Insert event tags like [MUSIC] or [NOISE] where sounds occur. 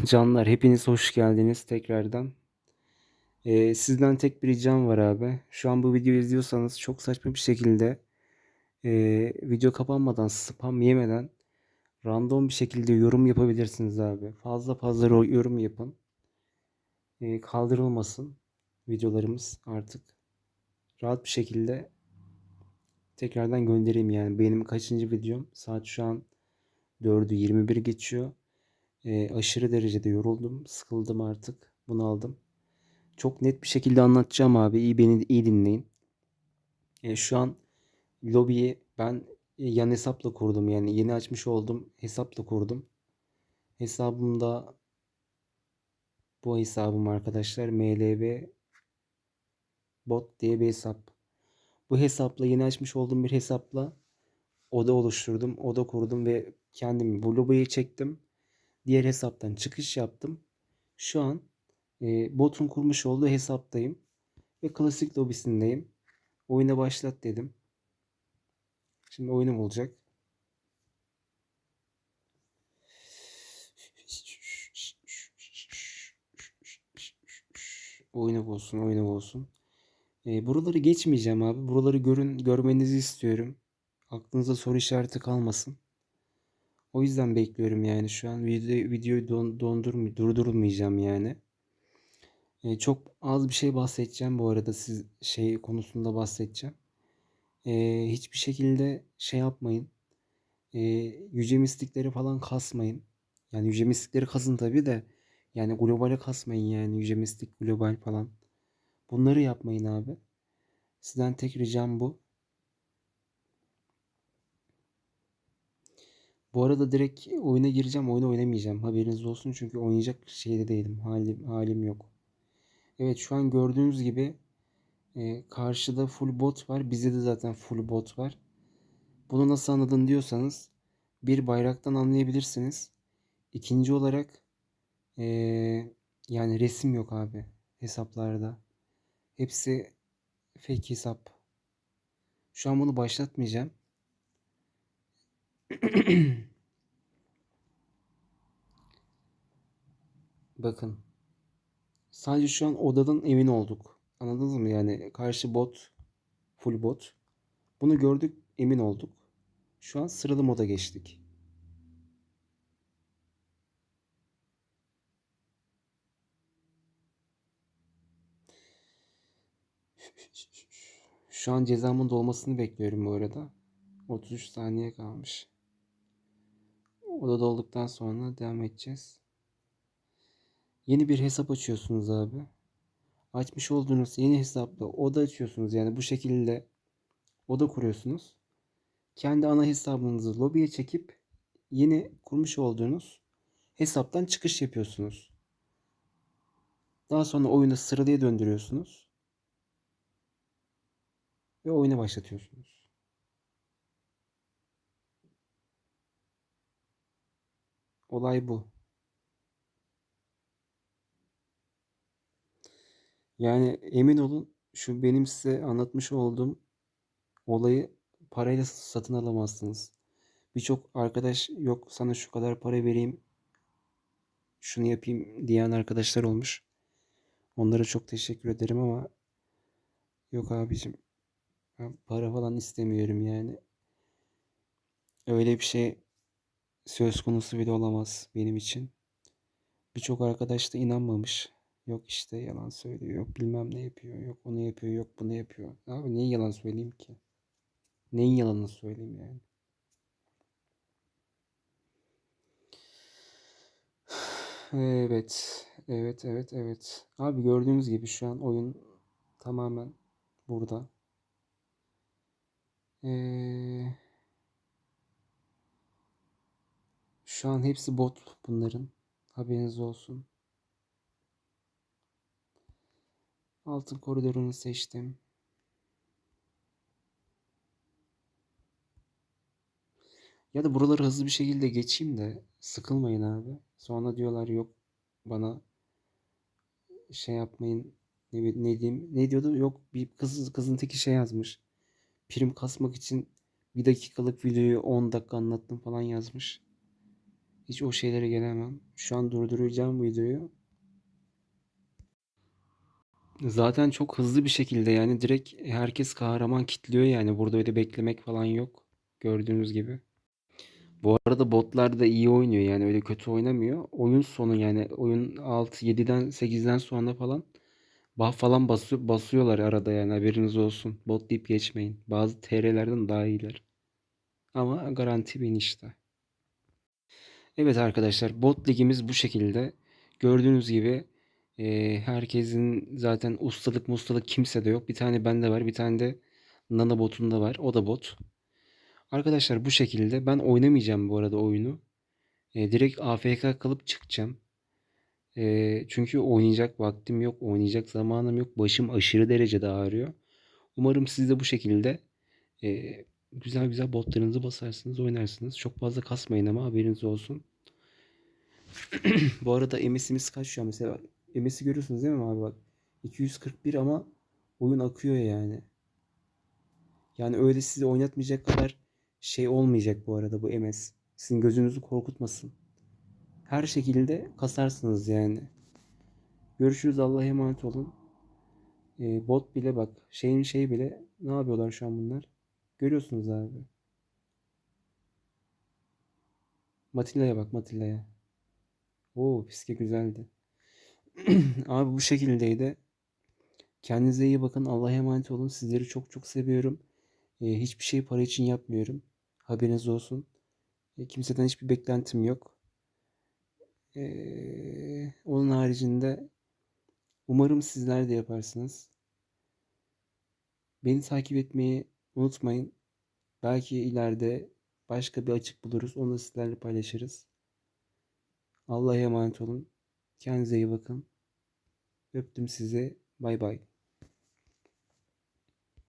[LAUGHS] Canlar hepiniz hoş geldiniz tekrardan. Ee, sizden tek bir ricam var abi. Şu an bu videoyu izliyorsanız çok saçma bir şekilde e, video kapanmadan spam yemeden random bir şekilde yorum yapabilirsiniz abi. Fazla fazla yorum yapın. Ee, kaldırılmasın videolarımız artık. Rahat bir şekilde tekrardan göndereyim yani. Benim kaçıncı videom? Saat şu an 4'ü 21 geçiyor. Ee, aşırı derecede yoruldum. Sıkıldım artık. Bunaldım. Çok net bir şekilde anlatacağım abi. İyi beni iyi dinleyin. Ee, şu an lobiyi ben yan hesapla kurdum. Yani yeni açmış olduğum hesapla kurdum. Hesabımda bu hesabım arkadaşlar MLB bot diye bir hesap. Bu hesapla yeni açmış olduğum bir hesapla oda oluşturdum. Oda kurdum ve kendimi bu lobiye çektim. Diğer hesaptan çıkış yaptım. Şu an e, botun kurmuş olduğu hesaptayım. Ve klasik lobisindeyim. Oyuna başlat dedim. Şimdi oyunum olacak. Oyunu bulsun, oyunu bulsun. E, buraları geçmeyeceğim abi. Buraları görün, görmenizi istiyorum. Aklınıza soru işareti kalmasın. O yüzden bekliyorum yani şu an video, videoyu don, dondurm durdurmayacağım yani. E, çok az bir şey bahsedeceğim bu arada siz şey konusunda bahsedeceğim. E, hiçbir şekilde şey yapmayın. E, yüce mistikleri falan kasmayın. Yani yüce mistikleri kasın tabii de yani globale kasmayın yani yüce mistik global falan. Bunları yapmayın abi. Sizden tek ricam bu. Bu arada direkt oyuna gireceğim. Oyunu oynamayacağım. Haberiniz olsun çünkü oynayacak şeyde değilim. Halim, halim yok. Evet şu an gördüğünüz gibi e, karşıda full bot var. Bizde de zaten full bot var. Bunu nasıl anladın diyorsanız bir bayraktan anlayabilirsiniz. İkinci olarak e, yani resim yok abi hesaplarda. Hepsi fake hesap. Şu an bunu başlatmayacağım. [CLEARS THROAT] Bakın. Sadece şu an odadan emin olduk. Anladınız mı? Yani karşı bot, full bot. Bunu gördük, emin olduk. Şu an sıralı moda geçtik. Şu an cezamın dolmasını bekliyorum bu arada. 33 saniye kalmış. Oda dolduktan sonra devam edeceğiz. Yeni bir hesap açıyorsunuz abi. Açmış olduğunuz yeni hesapla oda açıyorsunuz. Yani bu şekilde oda kuruyorsunuz. Kendi ana hesabınızı lobiye çekip yeni kurmuş olduğunuz hesaptan çıkış yapıyorsunuz. Daha sonra oyunu sıralıya döndürüyorsunuz. Ve oyuna başlatıyorsunuz. Olay bu. Yani emin olun şu benim size anlatmış olduğum olayı parayla satın alamazsınız. Birçok arkadaş yok sana şu kadar para vereyim şunu yapayım diyen arkadaşlar olmuş. Onlara çok teşekkür ederim ama yok abicim para falan istemiyorum yani. Öyle bir şey söz konusu bile olamaz benim için. Birçok arkadaş da inanmamış. Yok işte yalan söylüyor. Yok bilmem ne yapıyor. Yok onu yapıyor. Yok bunu yapıyor. Abi niye yalan söyleyeyim ki? Neyin yalanını söyleyeyim yani? Evet. Evet, evet, evet. Abi gördüğünüz gibi şu an oyun tamamen burada. Ee, şu an hepsi bot bunların. Haberiniz olsun. Altın koridorunu seçtim. Ya da buraları hızlı bir şekilde geçeyim de sıkılmayın abi. Sonra diyorlar yok bana şey yapmayın ne, ne diyeyim ne diyordu yok bir kız kızın teki şey yazmış. Prim kasmak için bir dakikalık videoyu 10 dakika anlattım falan yazmış. Hiç o şeylere gelemem. Şu an durduracağım videoyu. Zaten çok hızlı bir şekilde yani direkt herkes kahraman kitliyor yani. Burada öyle beklemek falan yok. Gördüğünüz gibi. Bu arada botlar da iyi oynuyor yani öyle kötü oynamıyor. Oyun sonu yani oyun 6 7'den 8'den sonra falan buff falan basıyor, basıyorlar arada yani haberiniz olsun. Bot deyip geçmeyin. Bazı TR'lerden daha iyiler. Ama garanti bin işte. Evet arkadaşlar bot ligimiz bu şekilde. Gördüğünüz gibi e, herkesin zaten ustalık mustalık kimse de yok. Bir tane bende var bir tane de Nana botunda var. O da bot. Arkadaşlar bu şekilde ben oynamayacağım bu arada oyunu. E, direkt AFK kalıp çıkacağım. E, çünkü oynayacak vaktim yok, oynayacak zamanım yok. Başım aşırı derecede ağrıyor. Umarım siz de bu şekilde e, güzel güzel botlarınızı basarsınız, oynarsınız. Çok fazla kasmayın ama haberiniz olsun. [CLEARS THROAT] bu arada MS'imiz kaç şu an mesela? MS'i görüyorsunuz değil mi abi bak. 241 ama oyun akıyor yani. Yani öyle sizi oynatmayacak kadar şey olmayacak bu arada bu MS. Sizin gözünüzü korkutmasın. Her şekilde kasarsınız yani. Görüşürüz Allah'a emanet olun. Ee, bot bile bak şeyin şey bile ne yapıyorlar şu an bunlar? Görüyorsunuz abi. Matilla'ya bak Matilla'ya. Oo piske güzeldi. [CLEARS THROAT] abi bu şekildeydi. Kendinize iyi bakın. Allah'a emanet olun. Sizleri çok çok seviyorum. Ee, hiçbir şey para için yapmıyorum. Haberiniz olsun. Ee, kimseden hiçbir beklentim yok. Ee, onun haricinde umarım sizler de yaparsınız. Beni takip etmeyi unutmayın. Belki ileride başka bir açık buluruz. Onu da sizlerle paylaşırız. Allah'a emanet olun. Kendinize iyi bakın. Öptüm sizi. Bay bay.